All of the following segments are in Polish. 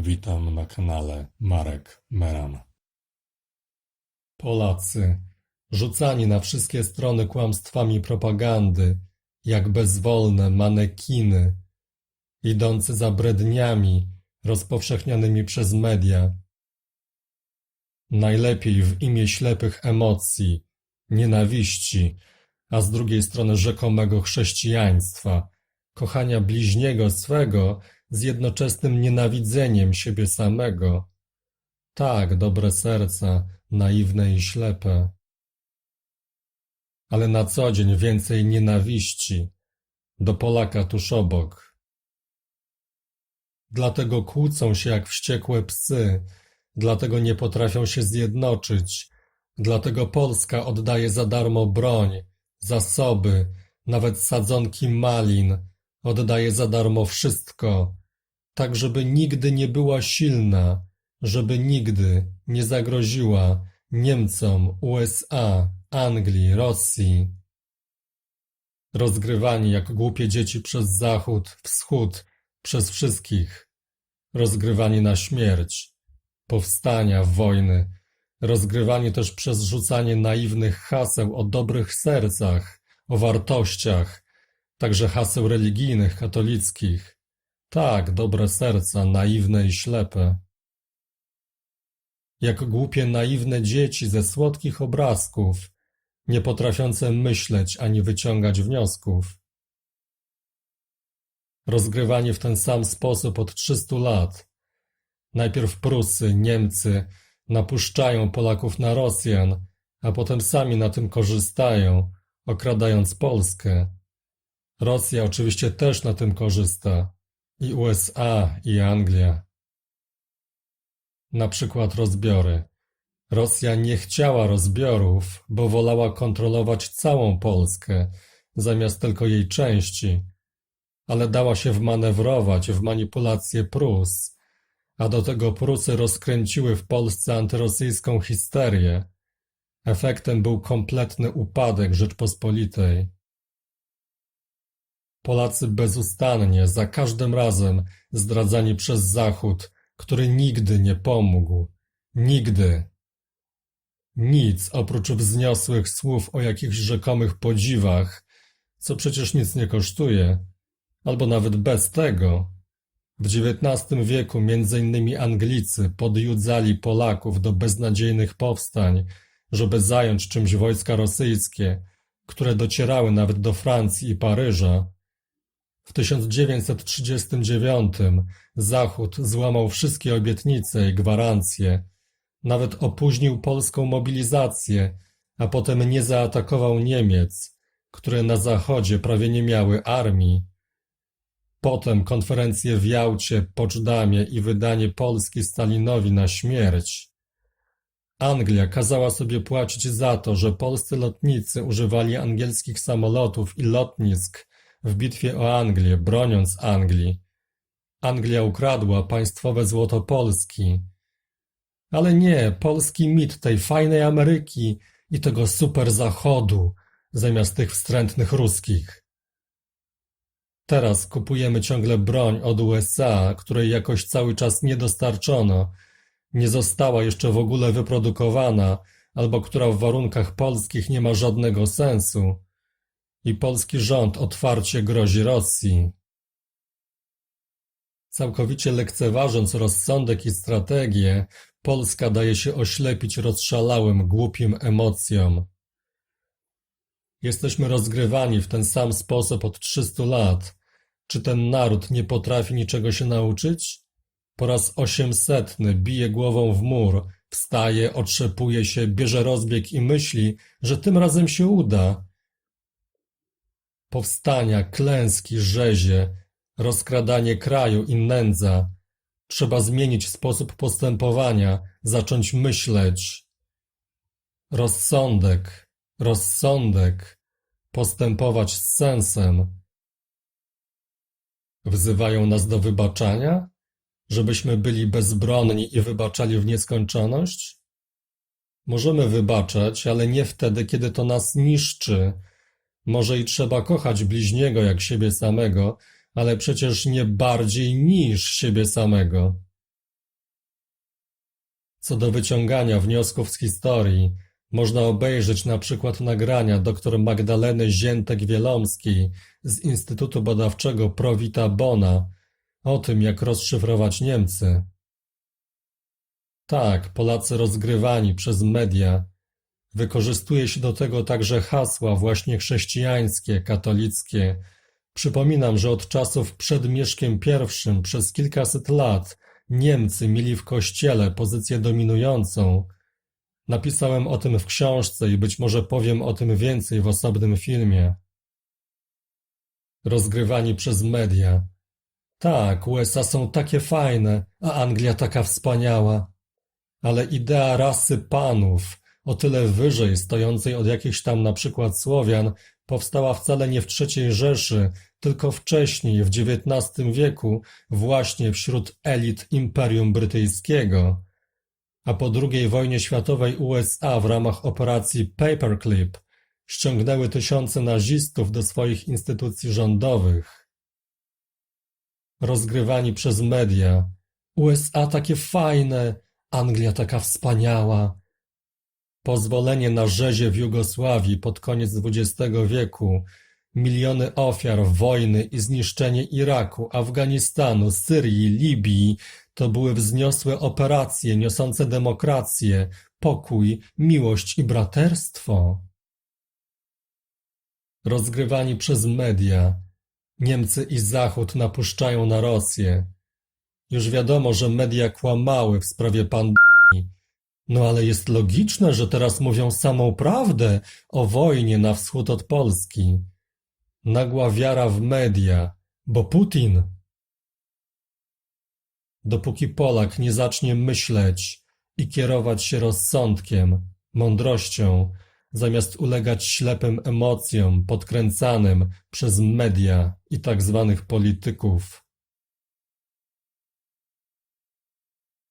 Witam na kanale Marek Meran. Polacy, rzucani na wszystkie strony kłamstwami propagandy, jak bezwolne manekiny, idący za bredniami rozpowszechnianymi przez media. Najlepiej w imię ślepych emocji, nienawiści, a z drugiej strony rzekomego chrześcijaństwa, kochania bliźniego swego z jednoczesnym nienawidzeniem siebie samego. Tak, dobre serca, naiwne i ślepe. Ale na co dzień więcej nienawiści do Polaka tuż obok. Dlatego kłócą się jak wściekłe psy, dlatego nie potrafią się zjednoczyć, dlatego Polska oddaje za darmo broń, zasoby, nawet sadzonki malin, oddaje za darmo wszystko, tak żeby nigdy nie była silna, żeby nigdy nie zagroziła Niemcom, USA, Anglii, Rosji. Rozgrywani jak głupie dzieci przez Zachód, Wschód, przez wszystkich. Rozgrywani na śmierć, powstania, wojny. Rozgrywani też przez rzucanie naiwnych haseł o dobrych sercach, o wartościach, także haseł religijnych, katolickich. Tak, dobre serca, naiwne i ślepe. Jak głupie, naiwne dzieci ze słodkich obrazków, nie potrafiące myśleć ani wyciągać wniosków. Rozgrywani w ten sam sposób od 300 lat. Najpierw Prusy, Niemcy napuszczają Polaków na Rosjan, a potem sami na tym korzystają, okradając Polskę. Rosja oczywiście też na tym korzysta. I USA, i Anglia. Na przykład rozbiory. Rosja nie chciała rozbiorów, bo wolała kontrolować całą Polskę, zamiast tylko jej części, ale dała się wmanewrować w manipulację Prus, a do tego Prusy rozkręciły w Polsce antyrosyjską histerię. Efektem był kompletny upadek Rzeczpospolitej. Polacy bezustannie, za każdym razem zdradzani przez Zachód, który nigdy nie pomógł. Nigdy. Nic oprócz wzniosłych słów o jakichś rzekomych podziwach, co przecież nic nie kosztuje, albo nawet bez tego. W XIX wieku między innymi Anglicy podjudzali Polaków do beznadziejnych powstań, żeby zająć czymś wojska rosyjskie, które docierały nawet do Francji i Paryża. W 1939 Zachód złamał wszystkie obietnice i gwarancje, nawet opóźnił polską mobilizację, a potem nie zaatakował Niemiec, które na Zachodzie prawie nie miały armii. Potem konferencje w Jałcie, Poczdamie i wydanie Polski Stalinowi na śmierć. Anglia kazała sobie płacić za to, że polscy lotnicy używali angielskich samolotów i lotnisk w bitwie o Anglię, broniąc Anglii. Anglia ukradła państwowe złoto Polski. Ale nie, polski mit tej fajnej Ameryki i tego super zachodu, zamiast tych wstrętnych ruskich. Teraz kupujemy ciągle broń od USA, której jakoś cały czas nie dostarczono, nie została jeszcze w ogóle wyprodukowana, albo która w warunkach polskich nie ma żadnego sensu. I polski rząd otwarcie grozi Rosji. Całkowicie lekceważąc rozsądek i strategię, Polska daje się oślepić rozszalałym, głupim emocjom. Jesteśmy rozgrywani w ten sam sposób od 300 lat. Czy ten naród nie potrafi niczego się nauczyć? Po raz osiemsetny bije głową w mur, wstaje, otrzepuje się, bierze rozbieg i myśli, że tym razem się uda. Powstania, klęski, rzezie, rozkradanie kraju i nędza. Trzeba zmienić sposób postępowania, zacząć myśleć. Rozsądek, rozsądek, postępować z sensem. Wzywają nas do wybaczania? Żebyśmy byli bezbronni i wybaczali w nieskończoność? Możemy wybaczać, ale nie wtedy, kiedy to nas niszczy. Może i trzeba kochać bliźniego jak siebie samego, ale przecież nie bardziej niż siebie samego. Co do wyciągania wniosków z historii, można obejrzeć na przykład nagrania dr Magdaleny Ziętek-Wielomskiej z Instytutu Badawczego Prowita Bona o tym, jak rozszyfrować Niemcy. Tak, Polacy rozgrywani przez media. Wykorzystuje się do tego także hasła właśnie chrześcijańskie, katolickie. Przypominam, że od czasów przed Mieszkiem I przez kilkaset lat Niemcy mieli w kościele pozycję dominującą. Napisałem o tym w książce i być może powiem o tym więcej w osobnym filmie. Rozgrywani przez media. Tak, USA są takie fajne, a Anglia taka wspaniała. Ale idea rasy panów, o tyle wyżej stojącej od jakichś tam na przykład Słowian, powstała wcale nie w III Rzeszy, tylko wcześniej, w XIX wieku, właśnie wśród elit Imperium Brytyjskiego. A po II wojnie światowej USA w ramach operacji Paperclip ściągnęły tysiące nazistów do swoich instytucji rządowych. Rozgrywani przez media. USA takie fajne, Anglia taka wspaniała. Pozwolenie na rzezie w Jugosławii pod koniec XX wieku, miliony ofiar wojny i zniszczenie Iraku, Afganistanu, Syrii, Libii to były wzniosłe operacje niosące demokrację, pokój, miłość i braterstwo. Rozgrywani przez media, Niemcy i Zachód napuszczają na Rosję. Już wiadomo, że media kłamały w sprawie pandemii. No ale jest logiczne, że teraz mówią samą prawdę o wojnie na wschód od Polski. Nagła wiara w media, bo Putin. Dopóki Polak nie zacznie myśleć i kierować się rozsądkiem, mądrością, zamiast ulegać ślepym emocjom podkręcanym przez media i tak zwanych polityków.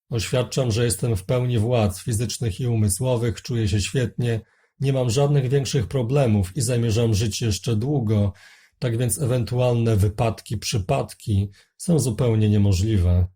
Oświadczam, że jestem w pełni władz fizycznych i umysłowych, czuję się świetnie, nie mam żadnych większych problemów i zamierzam żyć jeszcze długo, tak więc ewentualne wypadki, przypadki są zupełnie niemożliwe.